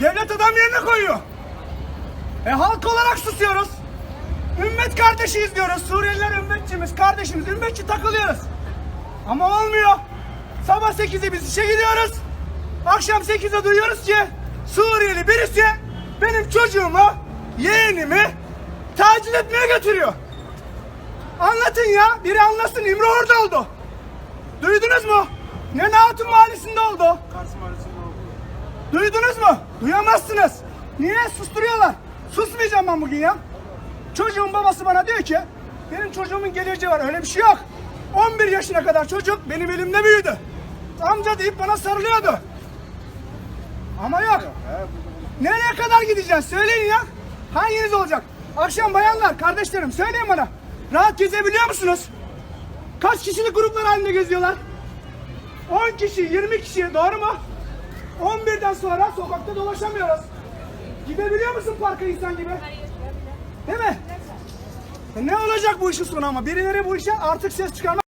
Devlet adam yerine koyuyor. E halk olarak susuyoruz. Ümmet kardeşiyiz diyoruz. Suriyeliler ümmetçimiz, kardeşimiz, ümmetçi takılıyoruz. Ama olmuyor. Sabah 8'de biz işe gidiyoruz. Akşam 8'de duyuyoruz ki Suriyeli birisi benim çocuğumu, yeğenimi taciz etmeye götürüyor. Anlatın ya. Biri anlasın. İmre orada oldu. Duydunuz mu? Ne Hatun Mahallesi'nde oldu. Duydunuz mu? Duyamazsınız. Niye? Susturuyorlar. Susmayacağım ben bugün ya. Çocuğun babası bana diyor ki benim çocuğumun geleceği var. Öyle bir şey yok. 11 yaşına kadar çocuk benim elimde büyüdü. Amca deyip bana sarılıyordu. Ama yok. Nereye kadar gideceğiz? Söyleyin ya. Hanginiz olacak? Akşam bayanlar, kardeşlerim söyleyin bana. Rahat gezebiliyor musunuz? Kaç kişilik gruplar halinde geziyorlar? 10 kişi, 20 kişi doğru mu? 11'den sonra sokakta dolaşamıyoruz. Gidebiliyor musun parka insan gibi? Değil mi? E ne olacak bu işin sonu ama? Birileri bu işe artık ses çıkarmak